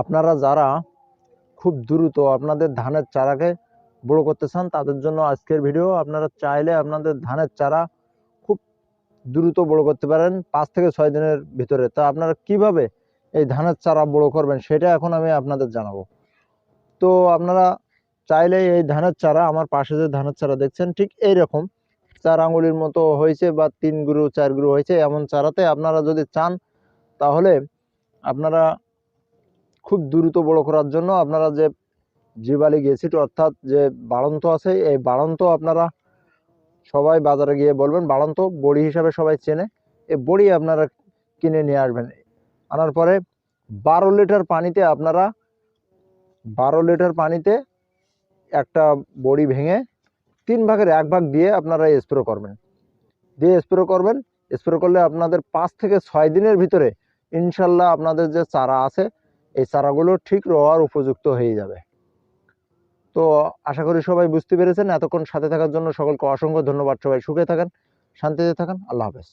আপনারা যারা খুব দ্রুত আপনাদের ধানের চারাকে বড় করতে চান, তাদের জন্য আজকের ভিডিও, আপনারা চাইলে আপনাদের ধানের চারা খুব দ্রুত বড় করতে পারেন, পাঁচ থেকে ছয় দিনের ভিতরে। তা আপনারা কীভাবে এই ধানের চারা বড় করবেন, সেটা এখন আমি আপনাদের জানাব। তো আপনারা চাইলে এই ধানের চারা, আমার পাশে যে ধানের চারা দেখছেন, ঠিক এই রকম চার আঙুলির মতো হয়েছে বা তিন গুরু চার গুরু হয়েছে, এমন চারাতে আপনারা যদি চান, তাহলে আপনারা খুব দ্রুত বড় করার জন্য আপনারা যে জিবালি গেসিট অর্থাৎ যে বাড়ন্ত আছে, এই বাড়ন্ত আপনারা সবাই বাজারে গিয়ে বলবেন, বাড়ন্ত বড়ি হিসাবে সবাই চেনে এই বড়ি আপনারা কিনে নিয়ে আসবেন। আনার পরে বারো লিটার পানিতে আপনারা, বারো লিটার পানিতে একটা বড়ি ভেঙে তিন ভাগের এক ভাগ দিয়ে আপনারা স্প্রে করবেন। দিয়ে স্প্রে করবেন স্প্রে করলে আপনাদের পাঁচ থেকে ছয় দিনের ভিতরে ইনশাল্লাহ আপনাদের যে চারা আছে এই চারাগুলো ঠিক রোয়ার উপযুক্ত হয়ে যাবে। তো আশা করি সবাই বুঝতে পেরেছেন। এতক্ষণ সাথে থাকার জন্য সকলকে অসংখ্য ধন্যবাদ। সবাই সুখে থাকেন, শান্তিতে থাকেন। আল্লাহ হাফেজ।